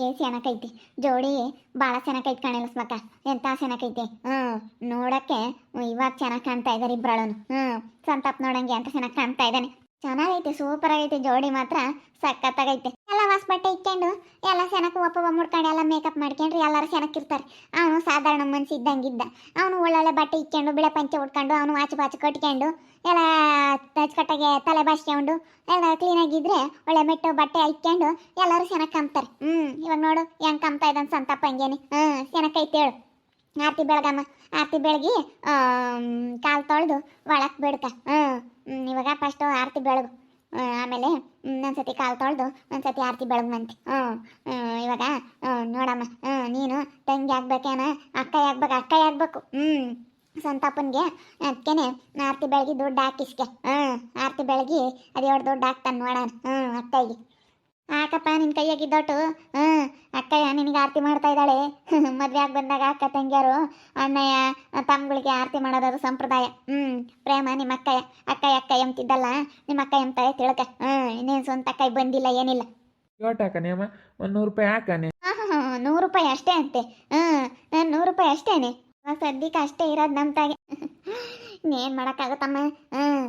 ಏ ಸೆನಕೈತಿ ಜೋಡಿ ಭಾಳ ಚೆನ್ನಾಗೈತಿ ಕಾಣಿಲ್ಲ ಸ್ಮಕ ಎಂತ ಚೆನ್ನಾಗೈತಿ ಹ್ಞೂ, ನೋಡಕ್ಕೆ ಇವಾಗ ಚೆನ್ನಾಗಿ ಕಾಣ್ತಾ ಇದ್ದಾರೆ ಇಬ್ಬರಳನು ಹ್ಞೂ, ಸಂತಾಪ್ ನೋಡಂಗೆ ಅಂತ ಚೆನ್ನಾಗಿ ಕಾಣ್ತಾ ಇದ್ದಾನೆ ಚೆನ್ನಾಗೈತೆ ಸೂಪರ್ ಆಗೈತೆ, ಜೋಡಿ ಮಾತ್ರ ಸಖತ್ತಾಗೈತೆ. ಎಲ್ಲ ಹೊಸ ಬಟ್ಟೆ ಇಟ್ಕೊಂಡು ಎಲ್ಲ ಸೆನಕ ಒಪ್ಪ ಮುಡ್ಕೊಂಡು ಎಲ್ಲ ಮೇಕಪ್ ಮಾಡ್ಕೊಂಡ್ರಿ, ಎಲ್ಲರೂ ಚೆನ್ನಾಗಿರ್ತಾರೆ ಅವನು ಸಾಧಾರಣ ಮನ್ಸಿದ್ದಂಗಿದ್ದ. ಅವನು ಒಳ್ಳೊಳ್ಳೆ ಬಟ್ಟೆ ಇಟ್ಕೊಂಡು ಬಿಳೆ ಪಂಚೆ ಉಟ್ಕೊಂಡು, ಅವನು ವಾಚ್ ಬಾಚ್ ಕಟ್ಕೊಂಡು ಎಲ್ಲ ತಜ್ಕಟ್ಟಾಗೆ ತಲೆ ಬಾಚ್ಕೊಂಡು ಎಲ್ಲ ಕ್ಲೀನಾಗಿದ್ರೆ ಒಳ್ಳೆ ಮೆಟ್ಟು ಬಟ್ಟೆ ಹಾಕ್ಕೊಂಡು ಎಲ್ಲರೂ ಚೆನ್ನಾಗಿ ಅಂತಾರೆ ಹ್ಞೂ ಇವಾಗ ನೋಡು, ಹೆಂಗೆ ಕಾಣ್ತಾ ಇದ್ದಾನೆ ಸಂತಪ್ಪ ಹಂಗೇನೆ. ಹ್ಞೂ ಚೆನ್ನಾಗೈತೆ ಹೇಳು. ಆರತಿ ಬೆಳಗಮ್ಮ, ಆರತಿ ಬೆಳಗಿ ಕಾಲು ತೊಳೆದು ಒಳಕ್ಕೆ ಬಿಡ್ಕ ಹ್ಞೂ ಇವಾಗ ಫಸ್ಟು ಆರತಿ ಬೆಳಗು. ಆಮೇಲೆ ಒಂದ್ಸತಿ ಕಾಲು ತೊಳೆದು ಒಂದ್ಸತಿ ಆರತಿ ಬೆಳಗ್ನಂತೆ. ಹ್ಞೂ ಇವಾಗ ನೋಡಮ್ಮ ಹ್ಞೂ ನೀನು ತಂಗಿ ಆಗ್ಬೇಕೇನ ಅಕ್ಕ ಆಗ್ಬೇಕು ಅಕ್ಕ ಆಗ್ಬೇಕು. ಹ್ಞೂ ಸಂತಾಪನ್ಗೆ ಅದಕ್ಕೇನೆ ಆರತಿ ಬೆಳಗಿ ದುಡ್ಡು ಹಾಕಿಸ್ಕೆ. ಹ್ಞೂ ಆರತಿ ಬೆಳಗಿ ಎರಡು ದುಡ್ಡು ಹಾಕ್ತಾನೆ ನೋಡೋಣ. ಹ್ಞೂ ಅಕ್ಕಯ್ಗೆ ಹಾಕಪ್ಪ ನಿನ್ನ ಕೈಯಾಗಿದ್ದೊಟ್ಟು ಹ್ಞೂ ಅಕ್ಕಯ್ಯ ನಿನಗೆ ಆರತಿ ಮಾಡ್ತಾ ಇದ್ದಾಳೆ. ಮದುವೆ ಆಗಿ ಬಂದಾಗ ಅಕ್ಕ ತಂಗಿಯರು ಅಣ್ಣಯ್ಯ ತಮ್ಮಗಳಿಗೆ ಆರತಿ ಮಾಡೋದು ಸಂಪ್ರದಾಯ. ಹ್ಞೂ ಪ್ರೇಮ ನಿಮ್ಮ ಅಕ್ಕಯ್ಯ. ಅಕ್ಕಯ್ಯ ಅಕ್ಕ ಎಂತಿದ್ದಲ್ಲ ನಿಮ್ಮ ಅಕ್ಕ ಎಂತಾಳೆ ತಿಳ್ಕ. ಹ್ಞೂ ಇನ್ನೇನು ಸ್ವಂತ ಕೈ ಬಂದಿಲ್ಲ ಏನಿಲ್ಲ. ಯೋಟ್ ಹಾಕನೆ ಅಮ್ಮ ಒಂದು ನೂರು ರೂಪಾಯಿ ಹಾಕಾನೆ ಹಾಂ ಹಾಂ ನೂರು ರೂಪಾಯಿ ಅಷ್ಟೇ ಅಂತೆ. ಹ್ಞೂ ನಾನು ನೂರು ರೂಪಾಯಿ ಅಷ್ಟೇನೆ. ಸದ್ಯಕ್ಕೆ ಅಷ್ಟೇ ಇರೋದು ನಮ್ಮ ತಾಗೆ ಇನ್ನೇನು ಮಾಡೋಕ್ಕಾಗುತ್ತಮ್ಮ? ಹಾಂ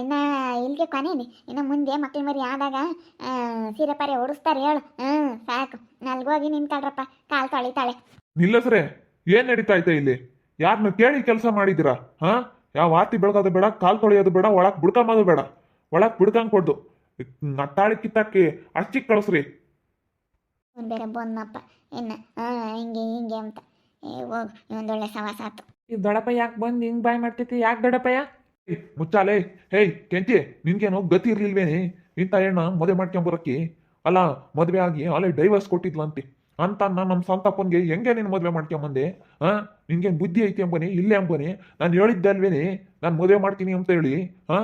ಇನ್ನು ಇಲ್ಲಿಗೆ ಕೊನೇನೆ ಇನ್ನು ಮುಂದೆ ಮಕ್ಳು ಮರಿ ಆದಾಗ ಸೀರೆ ಪಾರೆ ಓಡಿಸ್ತಾರೆ ಹೇಳು. ಹ್ಞೂ ಸಾಕು. ನಲ್ಗೋಗಿ ನಿಂತಾಳ್ರಪ್ಪ. ಕಾಲು ತೊಳಿತಾಳೆ. ನಿಲ್ಲಸ್ರೆ ಏನ್ ನಡೀತಾ ಐತೆ ಇಲ್ಲಿ? ಯಾರನ್ನ ಕೇಳಿ ಕೆಲಸ ಮಾಡಿದ್ದೀರಾ? ಹಾ? ಯಾವ ಆರ್ತಿ ಬೆಳಗೋದು ಬೇಡ ಕಾಲ್ ತೊಳೆಯೋದು ಬೇಡ ಒಳಗ್ ಬಿಡ್ಕೊಂಬೋದು ಬೇಡ. ಒಳಗ್ ಬಿಡ್ಕೊಂಡ್ ಕೊಡ್ದು. ನಟ್ಟಾಳಿ ಕಿತ್ತಾಕಿ ಅಚ್ಚಿಕ್ ಕಳಿಸ್ರಿ ಬೇರೆ ಬಂದಪ್ಪ ಇನ್ನು ಹಾಂ ಹಿಂಗೆ ಹಿಂಗೆ ಅಂತ. ಏ ಹೋಗು ಇವೊಂದೊಳ್ಳೆ ಸವಾಸ ಆತು. ಈ ದೊಡ್ಡಪ್ಪ ಯಾಕೆ ಬಂದು ಹಿಂಗ್ ಬಾಯ್ ಮಾಡ್ತೈತಿ ಯಾಕೆ ದೊಡ್ಡಪ್ಪಯ್ಯ ಏಯ್, ಮುಚ್ಚಾಲೆ ಹೇಯ್ ಕೆಂಚಿ ನಿನ್ಗೇನು ಗತಿ ಇರ್ಲಿಲ್ವೇನೆ ಇಂಥ ಹೆಣ್ಣ ಮದುವೆ ಮಾಡ್ಕೊಂಬರಕ್ಕಿ ಅಲ್ಲ ಮದುವೆ ಆಗಿ ಅಲ್ಲೇ ಡೈವರ್ಸ್ ಕೊಟ್ಟಿದ್ಲಂತೆ. ಅಂತ ನಾನು ನಮ್ಮ ಸಂತಪ್ಪನ್ಗೆ ಹೆಂಗೆ ನೀನು ಮದುವೆ ಮಾಡ್ಕೊಂಬಂದೆ ಹಾ ನಿನ್ಗೇನು ಬುದ್ಧಿ ಐತಿ ಅಂಬನಿ ಇಲ್ಲೇ ಅಂಬನಿ ನಾನು ಹೇಳಿದ್ದಲ್ವೇನೆ? ನಾನು ಮದುವೆ ಮಾಡ್ತೀನಿ ಅಂತ ಹೇಳಿ ಹಾ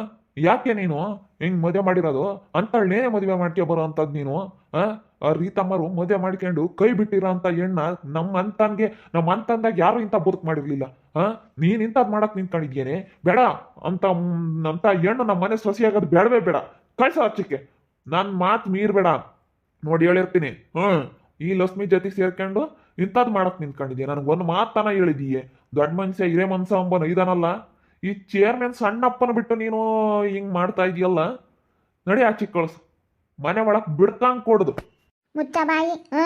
ಯಾಕೆ ನೀನು? ಹೆಂಗೆ ಮದುವೆ ಮಾಡಿರೋದು? ಅಂತಳ್ನೇನೆ ಮದುವೆ ಮಾಡ್ಕೊಂಬರೋ ಅಂಥದ್ದು ನೀನು ಹಾ ರೀತಮ್ಮರು ಮದುವೆ ಮಾಡ್ಕೊಂಡು ಕೈ ಬಿಟ್ಟಿರೋ ಅಂತ ಹೆಣ್ಣ ನಮ್ಮ ಅಂತನ್ಗೆ ನಮ್ಮ ಅಂತಂದಾಗ ಯಾರು ಇಂಥ ಬುರ್ಕ್ ಮಾಡಿರ್ಲಿಲ್ಲ? ಹಾ ನೀನ್ ಇಂಥದ್ದು ಮಾಡಕ್ ನಿಂತ್ಕೊಂಡಿದ್ಯೇನೆ ಬೇಡ. ಅಂತ ಅಂತ ಹೆಣ್ಣು ನಮ್ಮ ಮನೆ ಸೊಸೆಯಾಗೋದು ಬೇಡವೇ ಬೇಡ. ಕಳ್ಸ ಹಚ್ಚಕ್ಕೆ ನನ್ನ ಮಾತು ಮೀರ್ಬೇಡ. ನೋಡಿ ಹೇಳಿರ್ತೀನಿ. ಹ್ಮ್ ಈ ಲಕ್ಷ್ಮಿ ಜೊತೆ ಸೇರ್ಕೊಂಡು ಇಂಥದ್ದು ಮಾಡಕ್ ನಿಂತ್ಕೊಂಡಿದ್ಯೆ ನನಗೆ ಒಂದು ಮಾತನ ಹೇಳಿದೀಯೆ. ದೊಡ್ಡ ಮನುಷ್ಯ ಹಿರೇ ಮನ್ಸ ಅಂಬನು ಇದಾನಲ್ಲ ಈ ಚೇರ್ಮನ್ ಸಣ್ಣಪ್ಪನ ಬಿಟ್ಟು ನೀನು ಹಿಂಗ್ ಮಾಡ್ತಾ ಇದೀಯಲ್ಲ? ನಡಿ ಆಚೆ ಕಳ್ಸು. ಮನೆ ಒಳಗೆ ಬಿಡ್ಕಂಗ್ ಕೊಡುದು. ಮುಚ್ಚ ಬಾಯಿ. ಹ್ಞೂ,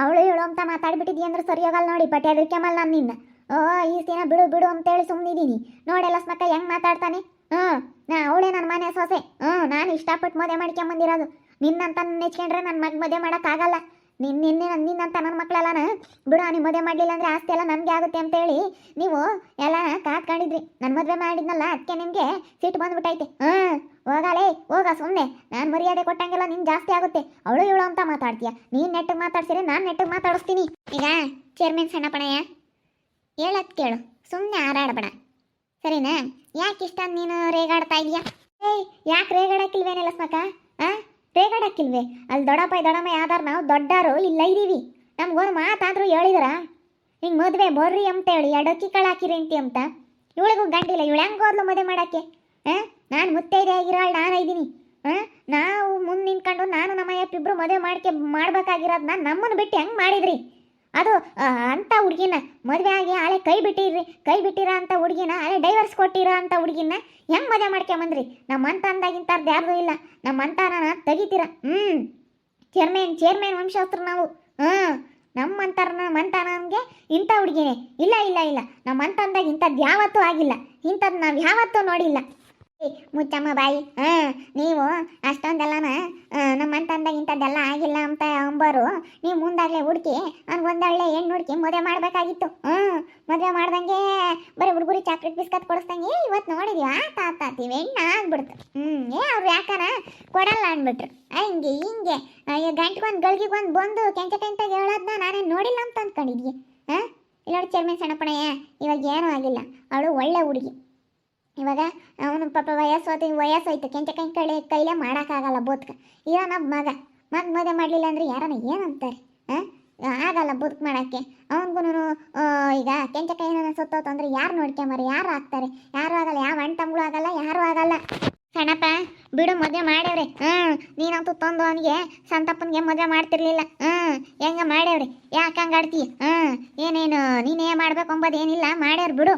ಅವಳು ಹೇಳು ಅಂತ ಮಾತಾಡ್ಬಿಟ್ಟಿದ್ದಿ ಅಂದ್ರೆ ಸರಿ ಹೋಗಲ್ಲ ನೋಡಿ ಬಟ್ ಹೆದರ್ಕೆಮಲ್ಲ ನಾನು ನಿನ್ನ. ಓ, ಈ ದಿನ ಬಿಡು ಬಿಡು ಅಂತೇಳಿ ಸುಮ್ಮನಿದ್ದೀನಿ ನೋಡೆಲ್ಲ ಸ್ಮಕ್ಕ ಹೆಂಗ್ ಮಾತಾಡ್ತಾನೆ? ಹ್ಞೂ, ನಾ, ಅವಳೇ ನನ್ನ ಮನೆ ಸೊಸೆ. ಹ್ಞೂ, ನಾನು ಇಷ್ಟಪಟ್ಟು ಮದುವೆ ಮಾಡ್ಕೊಂಬಂದಿರೋದು ನಿನ್ನಂತ ನೆಚ್ಕೊಂಡ್ರೆ ನನ್ನ ಮಗ ಮದುವೆ ಮಾಡೋಕ್ಕಾಗಲ್ಲ ನಿನ್ನ ನಿನ್ನೆ ನಿನ್ನಂತ ನನ್ನ ಮಕ್ಕಳೆಲ್ಲನ ಬಿಡು ನೀವು ಮದುವೆ ಮಾಡಲಿಲ್ಲ ಅಂದರೆ ಆಸ್ತಿ ಎಲ್ಲ ನನಗೆ ಆಗುತ್ತೆ ಅಂತೇಳಿ ನೀವು ಎಲ್ಲ ಕಾತ್ಕೊಂಡಿದ್ರಿ ನನ್ನ ಮದುವೆ ಮಾಡಿದ್ನಲ್ಲ ಅದಕ್ಕೆ ನಿಮಗೆ ಸಿಟ್ಟು ಬಂದ್ಬಿಟ್ಟೈತೆ ಹ್ಞೂ. ಹೋಗಲೇ, ಹೋಗ ಸುಮ್ಮನೆ ನಾನು ಮರ್ಯಾದೆ ಕೊಟ್ಟಂಗೆಲ್ಲ ನಿನ್ ಜಾಸ್ತಿ ಆಗುತ್ತೆ. ಅವಳು ಇವಳು ಅಂತ ಮಾತಾಡ್ತೀಯ? ನೀನ್ ನೆಟ್ಟಿಗೆ ಮಾತಾಡ್ಸಿದ್ರೆ ನಾನು ನೆಟ್ಟಿಗೆ ಮಾತಾಡಿಸ್ತೀನಿ. ಈಗ ಚೇರ್ಮನ್ ಸಣ್ಣಪ್ಪಣಯ್ಯ ಹೇಳತ್ ಕೇಳು. ಸುಮ್ಮನೆ ಹಾರಾಡಬೇಡ. ಸರಿನಾ? ಯಾಕೆ ಇಷ್ಟ ನೀನು ರೇಗಾಡ್ತಾ ಇದೀಯಾ ಏಯ್, ಯಾಕೆ ರೇಗಾಡಕ್ಕಿಲ್ವೇನಿಲ್ಲ ಸ್ಮಕ? ಆ? ರೇಗಾಡಕ್ಕಿಲ್ವೇ? ಅಲ್ಲಿ ದೊಡ್ಡಪ್ಪ ದೊಡ್ಡಮ್ಮ ಯಾವ್ದಾರು ನಾವು ದೊಡ್ಡಾರು ಇಲ್ಲ ಇದೀವಿ ನಮ್ಗೊಂದು ಮಾತಾದ್ರೂ ಹೇಳಿದ್ರ? ಹಿಂಗೆ ಮದುವೆ ಬರ್ರಿ ಅಂತ ಹೇಳಿ, ಎಡಕ್ಕಿ ಕಳಾಕಿರಿ ಅಂತಿ ಅಂತ. ಇವಳಿಗೂ ಗಂಡಿಲ್ಲ, ಇವಳು ಹೆಂಗೆ ಹೋದ್ಲು ಮದುವೆ ಮಾಡಕ್ಕೆ? ಹಾಂ ನಾನು ಮುತ್ತೈದೆ ನಾನು ಇದ್ದೀನಿ ಹಾಂ? ನಾವು ಮುಂದೆ ನಿಂತ್ಕೊಂಡು ನಾನು ನಮ್ಮ ಇಬ್ರು ಮದುವೆ ಮಾಡ್ಕೆ ಮಾಡ್ಬೇಕಾಗಿರೋದನ್ನ ನಮ್ಮನ್ನು ಬಿಟ್ಟು ಹೆಂಗೆ ಮಾಡಿದ್ರಿ? ಅದು ಅಂಥ ಹುಡುಗಿನ ಮದುವೆ ಆಗಿ ಹಳೆ ಕೈ ಬಿಟ್ಟಿರಿ, ಕೈ ಬಿಟ್ಟಿರೋ ಅಂತ ಹುಡುಗಿನ ಹಳೆ ಡೈವರ್ಸ್ ಕೊಟ್ಟಿರೋ ಅಂಥ ಹುಡುಗಿನ ಹೆಂಗೆ ಮದುವೆ ಮಾಡ್ಕೊಂಬಂದ್ರಿ ನಮ್ಮ ಅಂತ ಅಂದಾಗಿಂಥದ್ದು ಯಾರ್ದು ಇಲ್ಲ. ನಮ್ಮ ಅಂತಾನ ತೆಗಿತೀರ. ಹ್ಞೂ ಚೇರ್ಮನ್ ಚೇರ್ಮನ್ ವಂಶಾಸ್ತ್ರ ನಾವು. ಹಾಂ. ನಮ್ಮ ಅಂತಾರನ ನನಗೆ ಇಂಥ ಹುಡುಗಿನೇ. ಇಲ್ಲ ಇಲ್ಲ ಇಲ್ಲ. ನಮ್ಮ ಅಂತ ಅಂದಾಗ ಇಂಥದ್ದು ಯಾವತ್ತೂ ಆಗಿಲ್ಲ. ಇಂಥದ್ದು ನಾವು ಯಾವತ್ತೂ ನೋಡಿಲ್ಲ. ಮುಚ್ಚಮ್ಮ ಬಾಯಿ, ಹಾ, ನೀವು ಅಷ್ಟೊಂದೆಲ್ಲನ ನಮ್ಮ ಅಂತಂದಾಗ ಇಂಥದ್ದೆಲ್ಲ ಆಗಿಲ್ಲ ಅಂತ ಅಂಬರು. ನೀವು ಮುಂದಾಗಲೇ ಹುಡುಕಿ ಒಂದೊಳ್ಳೆ ಹೆಣ್ಣು ಹುಡುಕಿ ಮದುವೆ ಮಾಡಬೇಕಾಗಿತ್ತು. ಹ್ಞೂ ಮದುವೆ ಮಾಡ್ದಂಗೆ ಬರೀ ಹುಡುಗರು ಚಾಕ್ಲೇಟ್ ಬಿಸ್ಕತ್ ಕೊಡಿಸ್ದಂಗೆ ಇವತ್ತು ನೋಡಿದ್ವಿ ಆ ಆತ ಆತೀವಿ ಹೆಣ್ಣು ಆಗ್ಬಿಡ್ತು. ಹ್ಞೂ ಏ, ಅವ್ರು ಯಾಕಾರ ಕೊಡಲ್ಲ ಅಂದ್ಬಿಟ್ರು. ಹಂಗೆ, ಹಿಂಗೆ ಗಂಟ್ಗೊಂದು ಗಳಿಗೆಗೊಂದು ಬಂದು ಕೆಂಚ ಕೆಂಟಾಗಿ ಹೇಳೋದನ್ನ ನಾನೇನು ನೋಡಿಲ್ಲ ಅಂತ ಅಂದ್ಕೊಂಡಿದ್ವಿ ಹಾಂ ಇಲ್ಲ ಚೇರ್ಮನ್ ಸಣ್ಣಪ್ಪಣಯ್ಯ, ಇವಾಗ ಏನೂ ಆಗಿಲ್ಲ. ಅವಳು ಒಳ್ಳೆ ಹುಡುಗಿ. ಇವಾಗ ಅವನು ಪಾಪ ವಯಸ್ಸು ವಯಸ್ಸಾಯ್ತು, ಕೆಂಚ ಕೈ ಕೈಲೆ ಕೈಲೇ ಮಾಡೋಕ್ಕಾಗಲ್ಲ ಬೋತ್ಕ ಇರೋ ನಮ್ಮ ಮಗ ಮಗ ಮದುವೆ ಮಾಡಲಿಲ್ಲ ಅಂದರೆ ಯಾರನ್ನ ಏನಂತಾರೆ ಹಾಂ ಆಗಲ್ಲ ಬದುಕು ಮಾಡೋಕ್ಕೆ. ಅವನಿಗೂ ಈಗ ಕೆಂಚ ಕೈ ಸುತ್ತೋತು ಅಂದರೆ ಯಾರು ನೋಡ್ಕೊಂಬಾರ ಯಾರು ಆಗ್ತಾರೆ? ಯಾರು ಆಗಲ್ಲ, ಯಾವ ಅಣ್ಣ ತಮ್ಗಳು ಆಗಲ್ಲ, ಯಾರು ಆಗಲ್ಲ. ಕಣಪ್ಪ, ಬಿಡು ಮದುವೆ ಮಾಡ್ಯವ್ರಿ ಹ್ಞೂ ನೀನಂತೂ ತಂದು ಅವನಿಗೆ, ಸಂತಪ್ಪನಿಗೆ ಮದುವೆ ಮಾಡ್ತಿರ್ಲಿಲ್ಲ ಹ್ಞೂ ಹೆಂಗ ಮಾಡ್ಯಾವ್ರಿ? ಯಾಕೆ ಹಂಗಾಡ್ತಿ ಆಡ್ತೀಯ ಹ್ಮ್ ಏನೇನು, ನೀನೇ ಮಾಡ್ಬೇಕು ಅಂಬೋದೇನಿಲ್ಲ ಮಾಡ್ಯಾರ ಬಿಡು.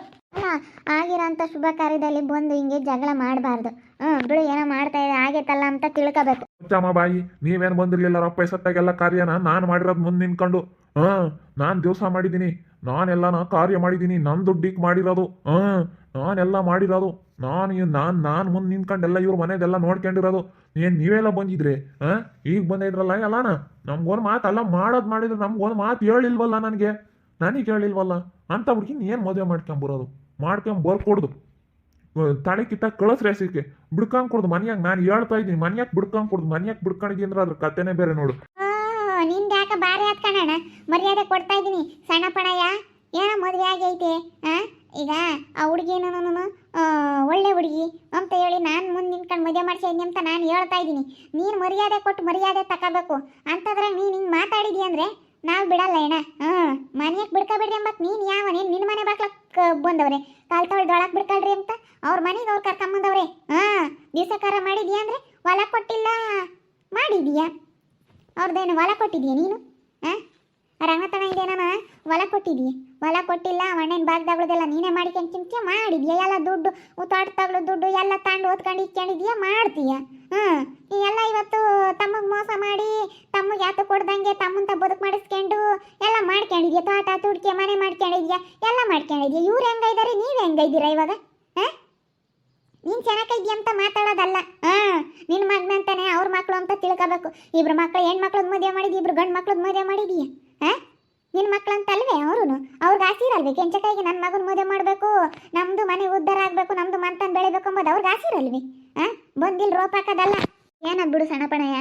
ಆಗಿರೋಂಥ ಶುಭ ಕಾರ್ಯದಲ್ಲಿ ಬಂದು ಹಿಂಗೆ ಜಗಳ ಮಾಡಬಾರ್ದು. ಹ್ಮ್ ಬಿಡು, ಏನೋ ಮಾಡ್ತಾ ಇದೆ ಆಗೈತಲ್ಲ ಅಂತ ತಿಳ್ಕೊಬೇಕು. ಮುಚ್ಚಮ್ಮ ಬಾಯಿ, ನೀವೇನು ಬಂದಿರ್ಲಿಲ್ಲ ರಪ್ಪ ಸತ್ತಾಗೆಲ್ಲ ಕಾರ್ಯನ? ನಾನು ಮಾಡಿರೋದ್ ಮುಂದೆ ನಿಂತ್ಕೊಂಡು. ಹಾ ನಾನು ದಿವಸ ಮಾಡಿದೀನಿ ನಾನೆಲ್ಲ ನಾ ಕಾರ್ಯ ಮಾಡಿದೀನಿ ನನ್ನ ದುಡ್ಡಿಗೆ ಮಾಡಿರೋದು. ಹಾಂ ನಾನೆಲ್ಲ ಮಾಡಿರೋದು. ನಾನು ನಾನು ನಾನು ಮುಂದೆ ನಿಂತ್ಕೊಂಡು ಎಲ್ಲ ಇವ್ರ ಮನೆದೆಲ್ಲ ನೋಡ್ಕೊಂಡಿರೋದು. ಏನ್ ನೀವೆಲ್ಲ ಬಂದಿದ್ರಿ? ಹಾಂ? ಈಗ ಬಂದಿದ್ರಲ್ಲ ಎಲ್ಲಾನ? ನಮ್ಗೊಂದ್ ಮಾತು ಅಲ್ಲ, ಮಾಡೋದು ಮಾಡಿದ್ರೆ ನಮ್ಗೊಂದ್ ಮಾತು ಹೇಳಿಲ್ವಲ್ಲ ನನಗೆ? ನನಗೆ ಹೇಳಿಲ್ವಲ್ಲ? ಅಂತ ಹುಡುಗಿ ಏನು ಮದುವೆ ಮಾಡ್ಕೊಂಬರೋದು ಮಾಡ್ಕೊಂಡ್ ಬರ್ಕೊಡ್ದು ತಲೆ ಕಿತ್ತ ಕಳಿಸ್ರಿ ಹಸಿಕೆ ಬಿಡ್ಕೊಂಡ್ ಕೊಡ್ದು. ಮನ್ಯಾಗ ನಾನು ಹೇಳ್ತಾ ಇದ್ದೀನಿ. ಮನ್ಯಾಗ ಬಿಡ್ಕೊಂಡ್ ಕೊಡ್ದು. ಮನ್ಯಾಗ ಬಿಡ್ಕೊಂಡಿದ್ದೀನಿ ಅಂದ್ರೆ ಅದ್ರ ಕತೆನೇ ಬೇರೆ ನೋಡು. ನಿಂದ ಯಾಕ ಬಾರಿ ಹಾತ್ಕಣ ಮರ್ಯಾದೆ ಕೊಡ್ತಾ ಇದ್ದೀನಿ. ಸಣ್ಣ ಪಣಯ್ಯ, ಏನೋ ಮದುವೆ ಆಗೈತೆ. ಈಗ ಆ ಹುಡುಗಿನ ಒಳ್ಳೆ ಹುಡುಗಿ ಅಂತ ಹೇಳಿ ನಾನು ಮುಂದೆ ನಿಂತ್ಕೊಂಡು ಮದುವೆ ಮಾಡ್ಸಿದ್ದೀನಿ ಅಂತ ನಾನು ಹೇಳ್ತಾ ಇದ್ದೀನಿ. ನೀನು ಮರ್ಯಾದೆ ಕೊಟ್ಟು ಮರ್ಯಾದೆ ತಗೋಬೇಕು ಅಂತಂದ್ರೆ ನೀನು ಹಿಂಗೆ ಮಾತಾಡಿದಿ ಅಂದ್ರೆ ನಾವು ಬಿಡಲ್ಲ ಏನ ಹ್ಞೂ ಮನೆಯಾಗ ಬಿಡ್ಕೊಬಿಡ್ರಿ ಎಂಬಕ್ ನೀನು ಯಾವ, ನೀನು ನಿನ್ನ ಮನೆ ಬಾಕ್ಲಕ್ ಬಂದವ್ರೆ. ಕಾಲ್ ತೊಳ್ದೊಳಗೆ ಬಿಡ್ಕೊಳ್ರಿ ಅಂತ ಅವ್ರ ಮನೆಗೆ ಅವ್ರು ಕರ್ಕೊಂಬಂದವ್ರೆ. ಹಾಂ, ದಿವಸಕಾರ ಮಾಡಿದ್ಯಾ ಅಂದ್ರೆ ಹೊಲ ಕೊಟ್ಟಿಲ್ಲ, ಮಾಡಿದೀಯಾ? ಅವ್ರದ್ದೇನು ಹೊಲ ಕೊಟ್ಟಿದ್ಯಾ ನೀನು? ಹಾಂ ರಂಗತನ ಇದೇನ ಹೊಲ ಕೊಟ್ಟಿದ್ಯಾ? ಹೊಲ ಕೊಟ್ಟಿಲ್ಲ, ಮಣ್ಣಿನ ಭಾಗದಾಗಳದೆಲ್ಲ ನೀನೇ ಮಾಡ್ಕೊಂಡು ಚಿಂತೆ ಮಾಡಿದ್ಯಾ? ಎಲ್ಲ ದುಡ್ಡು ತೋಟದಾಗ್ಳು ದುಡ್ಡು ಎಲ್ಲ ತಂಡು ಓದ್ಕೊಂಡು ಇಟ್ಕೊಂಡಿದ್ಯಾ ಮಾಡ್ತೀಯ? ಹಾಂ ಎಲ್ಲ ಇವತ್ತು ತಮಗೆ ಮೋಸ ಮಾಡಿ ತಮಗೆ ಯಾತು ಕೊಡ್ದಂಗೆ ತಮ್ಮಂತ ಬದುಕು ಮಾಡಿಸ್ಕೊಂಡು ಎಲ್ಲ ಮಾಡ್ಕೊಂಡಿದ್ಯಾ ತೋಟ ತುಡ್ಕೆ ಮನೆ ಮಾಡ್ಕೊಂಡಿದ್ಯಾ ಎಲ್ಲ ಮಾಡ್ಕೊಂಡಿದ್ಯಾ ಇವ್ರು ಹೆಂಗೈದಾರೆ ನೀವು ಹೆಂಗೈದ್ದೀರಾ ಇವಾಗ ಹಾಂ ನೀನು ಚೆನ್ನಾಗಿದ್ಯಾ ಅಂತ ಮಾತಾಡೋದಲ್ಲ ಹಾಂ ನಿನ್ನ ಮಗನಂತಾನೆ ಅವ್ರ ಮಕ್ಕಳು ಅಂತ ತಿಳ್ಕೋಬೇಕು ಇಬ್ರು ಮಕ್ಕಳು ಹೆಣ್ಮಕ್ಳದ್ ಮದುವೆ ಮಾಡಿದ್ಯ ಇಬ್ರು ಗಂಡು ಮಕ್ಳದ್ ಮದುವೆ ಮಾಡಿದೀಯ ಹಾಂ ನಿನ್ನ ಮಕ್ಳು ಅಂತಲ್ವೇ ಅವರು ಅವ್ರಿಗೆ ಆಸೆ ಇರಲ್ವೇ ಕೆಂಚಕಾಯಿಗೆ ನನ್ನ ಮಗನ ಮದುವೆ ನಮ್ಮದು ಮನೆ ಉದ್ಧಾರ ಆಗಬೇಕು, ನಮ್ದು ಮಂತನ್ ಬೆಳಿಬೇಕು ಅಂಬೋದು ಅವ್ರಿಗೆ ಆಸೆ ಆ? ಹಾಂ ಬಂದಿಲ್ಲ ರೋಪ್ ಹಾಕೋದಲ್ಲ. ಏನ ಬಿಡು ಸಣ್ಣಪಣಯ್ಯ?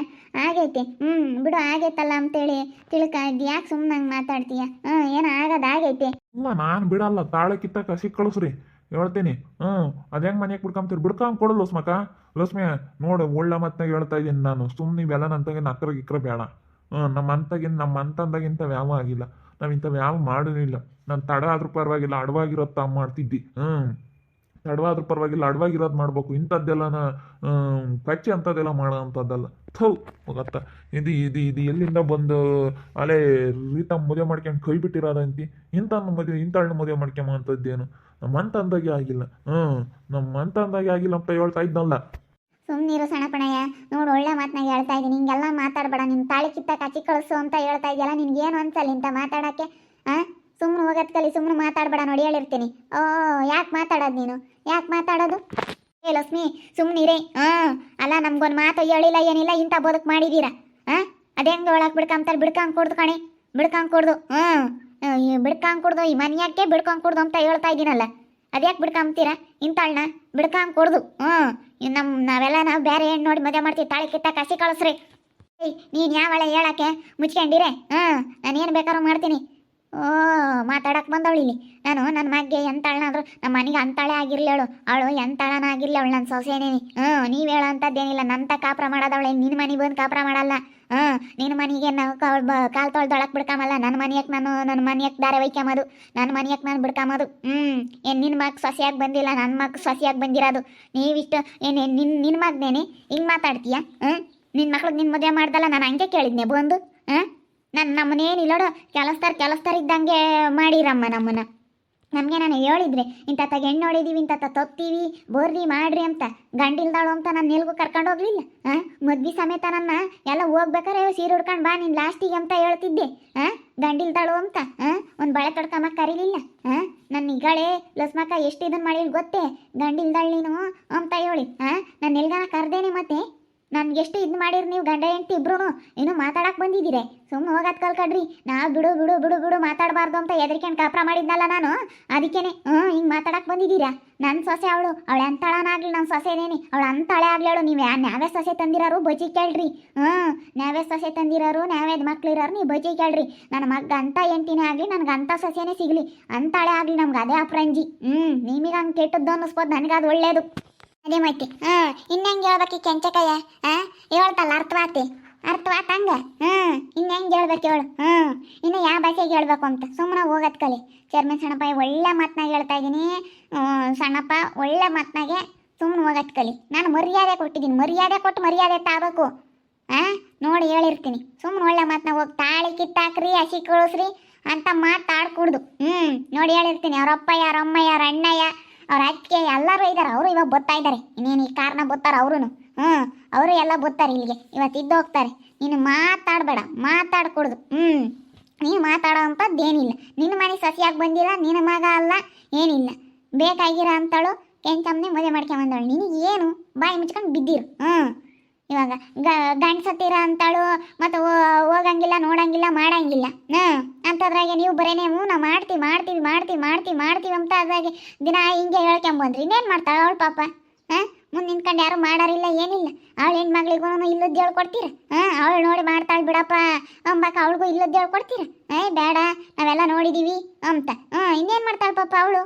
ಆಗೈತಿ. ಹ್ಮ್, ಬಿಡು, ಆಗೈತಲ್ಲ ಅಂತೇಳಿ ತಿಳ್ಕ ಯಾಕೆ ಸುಮ್ಮನೆ ಹಂಗೆ ಮಾತಾಡ್ತೀಯ? ಹ್ಮ್, ಏನ ಆಗದ ಆಗೈತೆ. ಇಲ್ಲ, ನಾನು ಬಿಡಲ್ಲ. ತಾಳೆ ಕಿತ್ತ ಕಸಿ ಕಳಿಸ್ರಿ. ಹೇಳ್ತೀನಿ. ಹ್ಮ್, ಅದು ಹೆಂಗೆ ಮನೆಗೆ ಬಿಡ್ಕೊಂತೀರಿ? ಬಿಡ್ಕೊಂಡ್ ಕೊಡು ಲೋಸ್ಮಕ. ಲಸ್ಮಿ ನೋಡು, ಒಳ್ಳೆ ಮತ್ತ ಹೇಳ್ತಾ ಇದ್ದೀನಿ ನಾನು. ಸುಮ್ಮನೆ ಇವೆಲ್ಲ ನಕ್ರ ಗಿಕ್ರ ಬೇಡ. ಹ್ಮ್ ನಮ್ಮ ಅಂತಗಿಂತ ನಮ್ಮ ಅಂತಂದಾಗಿಂತ ವ್ಯಾಮ ಆಗಿಲ್ಲ. ನಾವು ಇಂಥವು ಯಾವ ಮಾಡೋದಿಲ್ಲ ನಾನು ತಡ ಆದ್ರೂ ಪರವಾಗಿಲ್ಲ ಅಡವಾಗಿರೋದು ತಾ ಮಾಡ್ತಿದ್ದಿ. ಹ್ಞೂ ತಡವಾದ್ರೂ ಪರವಾಗಿಲ್ಲ ಅಡವಾಗಿರೋದು ಮಾಡ್ಬೇಕು. ಇಂಥದ್ದೆಲ್ಲ ನಾ ಪಚ್ಚೆ ಅಂಥದ್ದೆಲ್ಲ ಮಾಡೋ ಅಂಥದ್ದಲ್ಲ. ಥೌ, ಹೋಗತ್ತ. ಇದು ಇದು ಇದು ಎಲ್ಲಿಂದ ಬಂದು ಅಲೆ ರೀತ ಮದುವೆ ಮಾಡ್ಕೊಂಡು ಕೈ ಬಿಟ್ಟಿರೋದಂತಿ ಇಂಥ ಮದುವೆ ಇಂಥಳ್ನ ಮದುವೆ ಮಾಡ್ಕೊಂಬ ಅಂಥದ್ದೇನು ನಮ್ಮ ಅಂತಂದಾಗೆ ಆಗಿಲ್ಲ. ಹ್ಞೂ ನಮ್ಮ ಅಂತಂದಾಗೆ ಆಗಿಲ್ಲ ಅಂತ ಹೇಳ್ತಾ ಇದ್ನಲ್ಲ. ಸುಮ್ಮನಿರು ಸಣ್ಣಪಣಯ್ಯ ನೋಡು, ಒಳ್ಳೆ ಮಾತನಾಗ ಹೇಳ್ತಾ ಇದ್ದೀನಿ ಹಿಂಗೆಲ್ಲ ಮಾತಾಡಬೇಡ. ನಿನ್ನ ತಾಳಿ ಕಿತ್ತ ಕಚ್ಚಿ ಕಳಿಸು ಅಂತ ಹೇಳ್ತಾ ಇದೆಯಲ್ಲ, ನಿನ್ಗೇನು ಅನ್ಸಲ್ಲ ಇಂಥ ಮಾತಾಡೋಕ್ಕೆ? ಹಾಂ ಸುಮ್ಮನೆ ಹೋಗೋದ್ ಕಲಿ ಸುಮ್ಮನೆ ಮಾತಾಡಬೇಡ ನೋಡಿ ಹೇಳಿರ್ತೀನಿ. ಓ, ಯಾಕೆ ಮಾತಾಡೋದು ನೀನು? ಯಾಕೆ ಮಾತಾಡೋದು? ಏ, ಲಕ್ಷ್ಮಿ ಸುಮ್ಮನಿರೇ ಹಾಂ ಅಲ್ಲ, ನಮ್ಗೊಂದು ಮಾತು ಹೇಳಿಲ್ಲ, ಏನಿಲ್ಲ, ಇಂಥ ಬದುಕು ಮಾಡಿದ್ದೀರಾ ಹಾಂ ಅದೇ ಒಳಗೆ ಬಿಡ್ಕೊಂತಾರೆ? ಬಿಡ್ಕಂಗೆ ಕೊಡ್ದು ಕಣೆ. ಬಿಡ್ಕಂಗೆ ಕೊಡ್ದು ಹ್ಞೂ ಬಿಡ್ಕಂಗೆ ಕೊಡ್ದು, ಈ ಮನೆಯಾಕೆ ಬಿಡ್ಕಂಗೆ ಕೊಡ್ದು ಅಂತ ಹೇಳ್ತಾ ಇದ್ದೀನಲ್ಲ ಅದ್ಯಾಕೆ ಬಿಡ್ಕಂಬ್ತೀರಾ? ಇಂತಾಳ್ನ ಬಿಡ್ಕಂಗೆ ಕೊಡ್ದು ಹ್ಞೂ ನಮ್ಮ ನಾವೆಲ್ಲ ನಾವು ಬೇರೆ ಹೆಣ್ಣು ನೋಡಿ ಮದುವೆ ಮಾಡ್ತೀವಿ, ತಾಳಿ ಕಿತ್ತ ಕಸಿ ಕಳಿಸ್ರಿ. ನೀನು ಯಾವಳೆ ಹೇಳಕ್ಕೆ ಮುಚ್ಕೊಂಡಿರೇ? ಹಾಂ ನಾನು ಏನು ಬೇಕಾದ್ರೂ ಮಾಡ್ತೀನಿ. ಮಾತಾಡಕ್ಕೆ ಬಂದವಳು ಇಲ್ಲಿ. ನಾನು ನನ್ನ ಮಗ್ಗೆ ಎಂತಾಳನಾದ್ರು ನಮ್ಮ ಮನೆಗೆ ಅಂತಾಳೆ ಆಗಿರ್ಲಿ ಅವಳು. ಅವಳು ಎಂತಾಳನ ಆಗಿರ್ಲಿ ಅವಳು ನನ್ನ ಸೊಸೆನೇನಿ. ಹ್ಞೂ, ನೀವು ಹೇಳೋ ಅಂಥದ್ದೇನಿಲ್ಲ. ನಂತ ಕಾಪ್ರ ಮಾಡೋದವಳೆ. ನಿನ್ನ ಮನೆಗೆ ಬಂದು ಕಾಪ್ರ ಮಾಡಲ್ಲ. ಹ್ಞೂ ನಿನ್ನ ಮನೆಗೆ ನಾವು ಕಾಲ್ ಕಾಲು ತೊಳ್ದೊಳಕ್ಕೆ ಬಿಡ್ಕೊಂಬಲ್ಲ ನನ್ನ ಮನೆಯಕ್ಕೆ ನಾನು ನನ್ನ ಮನೆಯಕ್ಕೆ ದಾರೆ ಒಯ್ಕೊಂಬೋದು ನನ್ನ ಮನೆಯಕ್ಕೆ ನಾನು ಬಿಡ್ಕೊಂಬೋದು ಹ್ಞೂ, ಏನು ನಿನ್ನ ಮಗ ಸೊಸೆಯಾಗಿ ಬಂದಿಲ್ಲ. ನನ್ನ ಮಗ ಸೊಸೆಯಾಗಿ ಬಂದಿರೋದು. ನೀವಿಷ್ಟು ಏನು ನಿನ್ನ ನಿನ್ನ ಮಗನೇನೆ ಹಿಂಗೆ ಮಾತಾಡ್ತೀಯಾ? ಹ್ಞೂ ನಿನ್ನ ಮಕ್ಳಿಗೆ ನಿನ್ನ ಮದುವೆ ಮಾಡ್ದಲ್ಲ. ನಾನು ಹಂಗೆ ಕೇಳಿದ್ನೆ ಬಂದು. ಹಾಂ ನನ್ನ ಇಲ್ಲೋಡ, ಕೆಲಸ್ತಾರ ಕೆಲಸ್ತಾರ ಇದ್ದಂಗೆ ಮಾಡಿರಮ್ಮ ನಮ್ಮನ್ನ. ನಮಗೆ ನಾನು ಹೇಳಿದ್ರೆ ಇಂಥ ಹೆಣ್ಣು ನೋಡಿದೀವಿ ಇಂಥ ತೊತ್ತೀವಿ ಬೋರ್ರಿ ಮಾಡ್ರಿ ಅಂತ. ಗಂಡಿಲ್ದಾಳು ಅಂತ ನಾನು ಎಲ್ಗೂ ಕರ್ಕೊಂಡು ಹೋಗ್ಲಿಲ್ಲ. ಹಾಂ ಮದ್ವೆ ಸಮೇತ ನನ್ನ ಎಲ್ಲ ಹೋಗ್ಬೇಕಾರೆ ಸೀರೆ ಉಡ್ಕೊಂಡು ಬಾ, ನೀನು ಲಾಸ್ಟಿಗೆ ಅಂತ ಹೇಳ್ತಿದ್ದೆ. ಹಾಂ ಗಂಡಿಲ್ದಾಳು ಅಂತ ಹಾಂ ಒಂದು ಬಳೆ ತೊಡ್ಕೊಂಬಕ್ಕೆ ಕರೀಲಿಲ್ಲ. ಹಾಂ ನನ್ನ ನಿಗಳೇ ಲಸ್ಮಕ್ಕ ಎಷ್ಟು ಇದನ್ನು ಮಾಡಿಲ್ ಗೊತ್ತೇ? ಗಂಡಿಲ್ದಾಳು ನೀನು ಅಂತ ಹೇಳಿ. ಹಾಂ ನಾನು ಎಲ್ಗಾನ ಕರ್ದೇನೆ ಮತ್ತೆ. ನನ್ಗೆ ಎಷ್ಟು ಇದು ಮಾಡಿರಿ ನೀವು ಗಂಡ, ಹೆಂಡತಿ ಇಬ್ರು ಏನು ಮಾತಾಡಕ್ ಬಂದಿದ್ದೀರಿ. ಸುಮ್ಮನೆ ಹೋಗೋದ್ ಕಲ್ಕಡ್ರಿ ನಾವು ಬಿಡು ಬಿಡು ಬಿಡು ಬಿಡು ಮಾತಾಡಬಾರ್ದು ಅಂತ ಎದರಿಕೆಂಡು ಕಾಪ್ರ ಮಾಡಿದ್ನಲ್ಲ ನಾನು. ಅದಕ್ಕೇನೆ, ಹ್ಞೂ, ಹಿಂಗೆ ಮಾತಾಡಕ್ ಬಂದಿದ್ದೀರಾ? ನನ್ನ ಸೊಸೆ ಅವಳು ಅವಳು ಎಂತಾಳನಾಗ್ಲಿ ನನ್ನ ಸೊಸೆನೇನಿ ಅವಳು ಅಂತಾಳೆ ಆಗ್ಲಿ ನೀವು ನಾವೇ ಸೊಸೆ ತಂದಿರೋರು ಬಜಿ ಕೇಳ್ರಿ. ಹ್ಞೂ ನಾವೇ ಸೊಸೆ ತಂದಿರೋರು ನಾವೇ ಮಕ್ಳಿರೋರು ನೀವು ಬಜಿ ಕೇಳ್ರಿ. ನನ್ನ ಮಗ ಅಂತ ಎಂಟಿನೇ ಆಗಲಿ, ನನಗೆ ಅಂಥ ಸೊಸೆನೇ ಸಿಗಲಿ. ಅಂತಾಳೆ ಆಗಲಿ ನಮ್ಗೆ ಅದೇ ಅಪ್ರಂಜಿ. ಹ್ಞೂ, ನಿಮಗೆ ಹಂಗೆ ಕೆಟ್ಟದ್ದು ಅನ್ನಿಸ್ಬೋದು, ನನಗೆ ಅದು ಒಳ್ಳೇದು. ಅದೇ ಮತ್ತೆ ಹಾಂ ಇನ್ನೆಂಗೆ ಹೇಳ್ಬೇಕು ಈ ಕೆಂಚಕಯ್ಯ? ಹಾಂ, ಹೇಳ್ತಲ್ಲ ಅರ್ಥವಾತಿ ಹಂಗೆ ಹ್ಞೂ ಇನ್ನು ಹೆಂಗೆ? ಹೇಳ್ಬೇಕು ಹೇಳು. ಹ್ಞೂ ಇನ್ನು ಯಾವ ಭಾಷೆಗೆ ಹೇಳ್ಬೇಕು ಅಂತ? ಸುಮ್ಮನೆ ಹೋಗೋದ್ ಕಲಿ. ಚೇರ್ಮನ್ ಸಣ್ಣಪ್ಪ ಒಳ್ಳೆ ಮಾತನಾಗ ಹೇಳ್ತಾ ಇದ್ದೀನಿ ಸಣ್ಣಪ್ಪ ಒಳ್ಳೆ ಮಾತನಾಗೆ ಸುಮ್ಮನೆ ಹೋಗತ್ ಕಲಿ. ನಾನು ಮರ್ಯಾದೆ ಕೊಟ್ಟಿದ್ದೀನಿ. ಮರ್ಯಾದೆ ಕೊಟ್ಟು ಮರ್ಯಾದೆ ತಾಬೇಕು. ಆ ನೋಡಿ ಹೇಳಿರ್ತೀನಿ. ಸುಮ್ಮನೆ ಒಳ್ಳೆ ಮಾತನ್ನ ಹೋಗಿ. ತಾಳಿ ಕಿತ್ತಾಕ್ರಿ, ಹಸಿ ಕಳಿಸ್ರಿ ಅಂತ ಮಾತಾಡ್ಕೂಡ್ದು. ಹ್ಞೂ ನೋಡಿ ಹೇಳಿರ್ತೀನಿ. ಅವರಪ್ಪ ಅಮ್ಮಯ್ಯ ಅವ್ರ ಅಣ್ಣಯ್ಯ ಅವ್ರ ಅಕ್ಕೆ ಎಲ್ಲರೂ ಇದ್ದಾರೆ ಅವರು ಇವಾಗ ಬತ್ತಾ ಇದ್ದಾರೆ ಇನ್ನೇನು ಈ ಕಾರಣ ಬತ್ತಾರ ಅವರು ಹ್ಞೂ ಅವರು ಎಲ್ಲ ಬತ್ತಾರೆ ಇಲ್ಲಿಗೆ. ಇವತ್ತು ಇದ್ದು ಹೋಗ್ತಾರೆ. ನೀನು ಮಾತಾಡಬೇಡ, ಮಾತಾಡ್ಕೊಡ್ದು. ಹ್ಞೂ ನೀನು ಮಾತಾಡೋ ಅಂಥದ್ದೇನಿಲ್ಲ ನಿನ್ನ ಮನೆ ಸಸಿಯಾಗಿ ಬಂದಿಲ್ಲ, ನಿನ್ನ ಮಗ ಅಲ್ಲ, ಏನಿಲ್ಲ. ಬೇಕಾಗಿರೋ ಅಂತಾಳು ಕೆಂಚಮ್ಮನೆ ಮದುವೆ ಮಾಡ್ಕೊಂಬಂದವಳು ನಿನಗೆ ಏನು? ಬಾಯಿ ಮುಚ್ಕೊಂಡು ಬಿದ್ದಿರು. ಹ್ಞೂ ಇವಾಗ ಗಂಡ ಸತ್ತಿರ ಅಂತಾಳು ಮತ್ತು ಹೋಗಂಗಿಲ್ಲ, ನೋಡಂಗಿಲ್ಲ, ಮಾಡಂಗಿಲ್ಲ. ಹ್ಞೂ ಅಂಥದ್ರಾಗೆ ನೀವು ಬರೇನೆ ಹ್ಞೂ ನಾವು ಮಾಡ್ತೀವಿ ಮಾಡ್ತೀವಿ ಮಾಡ್ತೀವಿ ಮಾಡ್ತೀವಿ ಮಾಡ್ತೀವಿ ಅಂತ ಅದ್ರಾಗೆ ದಿನ ಹಿಂಗೆ ಹೇಳ್ಕೊಂಬಂದ್ರಿ. ಇನ್ನೇನು ಮಾಡ್ತಾಳೆ ಅವಳು ಪಾಪ? ಹಾಂ ಮುಂದೆ ನಿಂತ್ಕೊಂಡು ಯಾರು ಮಾಡೋರಿಲ್ಲ, ಏನಿಲ್ಲ. ಅವಳು ಹೆಣ್ಮಗಳಿಗೂ ಇಲ್ಲದ್ದು ಹೇಳ್ಕೊಡ್ತೀರ ಹಾಂ ಅವಳು ನೋಡಿ ಮಾಡ್ತಾಳೆ ಬಿಡಪ್ಪ ಅಂಬಾಕ ಅವಳಿಗೂ ಇಲ್ಲದ್ದು ಹೇಳ್ಕೊಡ್ತೀರ ಏಯ್ ಬೇಡ, ನಾವೆಲ್ಲ ನೋಡಿದೀವಿ ಅಂತ. ಹ್ಞೂ ಇನ್ನೇನು ಮಾಡ್ತಾಳೆ ಪಾಪ ಅವಳು?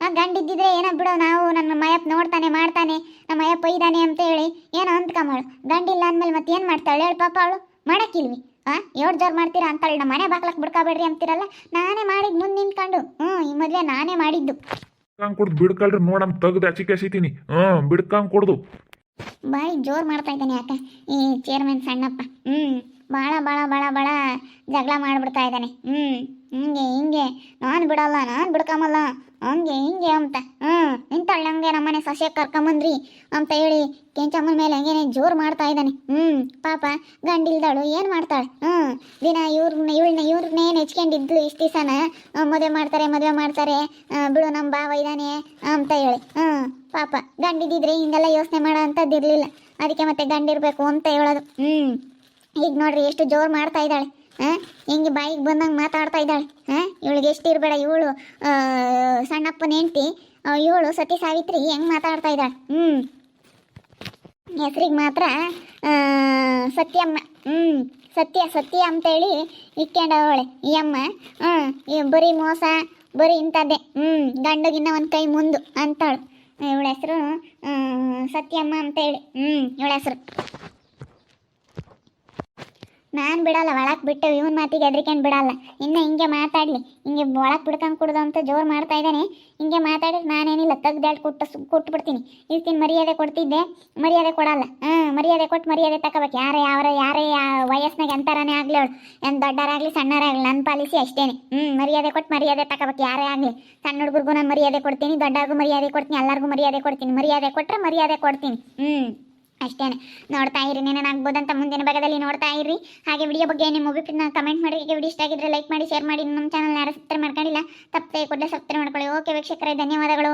ಆ, ಗಂಡಿದ್ದಿದ್ರೆ ಏನೋ ಬಿಡೋ, ನಾವು ನನ್ನ ಮಯಪ್ಪ ನೋಡ್ತಾನೆ, ಮಾಡ್ತಾನೆ, ನಮ್ಮ ಮಯಪ್ಪ ಇದ್ದಾನೆ ಅಂತ ಹೇಳಿ ಏನೋ ಅಂದ್ಕೊಂಬಳು ಗಂಡಿಲ್ಲ ಅಂದಮೇಲೆ ಮತ್ತೆ ಏನು ಮಾಡ್ತಾಳೆ? ಹೇಳಿ ಪಾಪ ಅವಳು, ಮಾಡಕ್ಕಿಲ್ವಿ. ಆ? ಏಳು ಜೋರು ಮಾಡ್ತೀರಾ ಅಂತಾಳೆ ನಮ್ಮ ಮನೆ ಬಾಗ್ಲಕ್ಕೆ ಬಿಡ್ಕೋಬೇಡ್ರಿ ಅಂತೀರಲ್ಲ? ನಾನೇ ಮಾಡಿದ್ ಮುಂದೆ ನಿಂತ್ಕೊಂಡು. ಹ್ಞೂ ಈ ಮದುವೆ ನಾನೇ ಮಾಡಿದ್ದು. ಬಿಡ್ಕಂಗ್ ಕುಡ್ದು ಬಿಡ್ಕಲ್ರಿ ನೋಡಮ್ ತೆಗ್ದು ಅಚಿಕೆ ಹಸಿತೀನಿ ಹ್ಞೂ ಬಿಡ್ಕಂಗ್ ಕುಡ್ದು. ಬಾಯಿ ಜೋರು ಮಾಡ್ತಾ ಇದ್ದಾನೆ ಯಾಕೆ? ಈ ಚೇರ್ಮನ್ ಸಣ್ಣಪ್ಪ. ಹ್ಞೂ ಭಾಳ ಭಾಳ ಭಾಳ ಭಾಳ ಜಗಳ ಮಾಡಿಬಿಡ್ತಾ ಇದ್ದಾನೆ. ಹ್ಞೂ ಹಿಂಗೆ ಹಿಂಗೆ. ನಾನು ಬಿಡಲ್ಲ, ನಾನು ಬಿಡ್ಕೊಂಬಲ್ಲ. ಹಂಗೆ, ಹಿಂಗೆ ಅಂತ. ಹ್ಞೂ ಇಂಥಳ್ಳಿ ಹಂಗೆ ನಮ್ಮನೆ ಸಸ್ಯ ಕರ್ಕೊಂಬಂದ್ರಿ ಅಂತ ಹೇಳಿ ಕೆಂಚಮ್ಮನ ಮೇಲೆ ಹಂಗೇನೆ ಜೋರು ಮಾಡ್ತಾ ಇದ್ದಾನೆ. ಹ್ಞೂ ಪಾಪ ಗಂಡಿಲ್ದಾಳು, ಏನು ಮಾಡ್ತಾಳೆ? ಹ್ಞೂ ದಿನ ಇವ್ರನ್ನ ಇವಳನ್ನ ಇವ್ರನ್ನೇ ಹೆಚ್ಕೊಂಡಿದ್ಲು ಇಷ್ಟು ದಿವಸನ ಮದುವೆ ಮಾಡ್ತಾರೆ ಮದುವೆ ಮಾಡ್ತಾರೆ ಬಿಡು ನಮ್ಮ ಭಾವ ಇದ್ದಾನೆ ಅಂತ ಹೇಳಿ. ಹ್ಞೂ ಪಾಪ ಗಂಡಿದ್ದಿದ್ರೆ ಹಿಂಗೆಲ್ಲ ಯೋಚನೆ ಮಾಡೋ ಅಂಥದ್ದಿರಲಿಲ್ಲ. ಅದಕ್ಕೆ ಮತ್ತೆ ಗಂಡಿರಬೇಕು ಅಂತ ಹೇಳೋದು. ಹ್ಞೂ ಈಗ ನೋಡ್ರಿ ಎಷ್ಟು ಜೋರು ಮಾಡ್ತಾ ಇದ್ದಾಳೆ. ಹಾಂ ಹಿಂಗೆ ಬಾಯಿಗೆ ಬಂದಂಗೆ ಮಾತಾಡ್ತಾ ಇದ್ದಾಳೆ. ಹಾಂ ಇವಳಿಗೆ ಎಷ್ಟು ಇರಬೇಡ, ಇವಳು ಸಣ್ಣಪ್ಪನ ಹೆಂಡ್ತಿ ಇವಳು ಸತಿ ಸಾವಿತ್ರಿ ಹೆಂಗೆ ಮಾತಾಡ್ತಾ ಇದ್ದಾಳೆ. ಹ್ಞೂ ಹೆಸ್ರಿಗೆ ಮಾತ್ರ ಸತ್ಯಮ್ಮ ಹ್ಞೂ ಸತ್ಯ ಸತ್ಯ ಅಂತೇಳಿ ಇಕ್ಕೊಂಡವಳೆ ಈ ಅಮ್ಮ ಹ್ಞೂ ಬರೀ ಮೋಸ, ಬರೀ ಇಂಥದ್ದೇ. ಹ್ಞೂ ಗಂಡಗಿನ್ನ ಒಂದು ಕೈ ಮುಂದು ಅಂತಾಳು. ಇವಳ ಹೆಸರು ಸತ್ಯಮ್ಮ ಅಂತೇಳಿ. ಹ್ಞೂ ಇವಳ ಹೆಸರು. ನಾನು ಬಿಡಲ್ಲ, ಒಳಗೆ ಬಿಟ್ಟು ಇವನ್ ಮಾತಿಗೆ ಹೆದರಿಕೊಂಡು ಬಿಡಲ್ಲ. ಇನ್ನು ಹಿಂಗೆ ಮಾತಾಡಲಿ. ಹಿಂಗೆ ಒಳಗೆ ಬಿಡ್ಕೊಂಡು ಕುಡ್ದು ಅಂತ ಜೋರು ಮಾಡ್ತಾ ಇದ್ದಾನೆ. ಹಿಂಗೆ ಮಾತಾಡಿದ್ರೆ ನಾನೇನಿಲ್ಲ, ತೆಗ್ದಾಡ್ ಕೊಟ್ಟು ಸು- ಕೊಟ್ಟು ಬಿಡ್ತೀನಿ. ಇರ್ತೀನಿ ಮರ್ಯಾದೆ ಕೊಡ್ತಿದ್ದೆ, ಮರ್ಯಾದೆ ಕೊಡಲ್ಲ. ಹಾಂ, ಮರ್ಯಾದೆ ಕೊಟ್ಟು ಮರ್ಯಾದೆ ತಗೋಬೇಕು ಯಾರೇ ಯಾರ ಯಾರೇ ವಯಸ್ಸಿನಾಗ ಎಂತಾರನೇ ಆಗಲಿ ಅವಳು. ಏನು ದೊಡ್ಡರಾಗಲಿ, ಸಣ್ಣರಾಗಲಿ ನನ್ನ ಪಾಲಿಸಿ ಅಷ್ಟೇ ಹ್ಞೂ ಮರ್ಯಾದೆ ಕೊಟ್ಟು ಮರ್ಯಾದೆ ತಗೋಬೇಕು ಯಾರೇ ಆಗಲಿ. ಸಣ್ಣ ಹುಡುಗರಿಗೂ ನಾನು ಮರ್ಯಾದೆ ಕೊಡ್ತೀನಿ ದೊಡ್ಡವ್ರಿಗೂ ಮರ್ಯಾದೆ ಕೊಡ್ತೀನಿ ಎಲ್ಲರಿಗೂ ಮರ್ಯಾದೆ ಕೊಡ್ತೀನಿ. ಮರ್ಯಾದೆ ಕೊಟ್ಟರೆ ಮರ್ಯಾದೆ ಕೊಡ್ತೀನಿ. ಹ್ಞೂ ಅಷ್ಟೇನೆ. ನೋಡ್ತಾ ಇರಿ ನೆನಾಗ್ಬೋದಂತ ಮುಂದಿನ ಭಾಗದಲ್ಲಿ ನೋಡ್ತಾ ಇರಿ. ಹಾಗೆ ವಿಡಿಯೋ ಬಗ್ಗೆ ನಿಮ್ಮ ಅಭಿಪ್ರಾಯ ಕಮೆಂಟ್ ಮಾಡಿ. ಹೀಗೆ ವಿಡಿಯೋ ಇಷ್ಟ ಆಗಿದ್ರೆ ಲೈಕ್ ಮಾಡಿ ಶೇರ್ ಮಾಡಿ. ನಮ್ಮ ಚಾನಲ್ ಯಾರು ಸಬ್ಸ್ಕ್ರೈಬ್ ಮಾಡ್ಕೊಂಡಿಲ್ಲ, ತಪ್ಪದೆ ಕೂಡಲೇ ಸಬ್ಸ್ಕ್ರೈಬ್ ಮಾಡ್ಕೊಳ್ಳಿ. ಓಕೆ ವೀಕ್ಷಕರೇ, ಧನ್ಯವಾದಗಳು.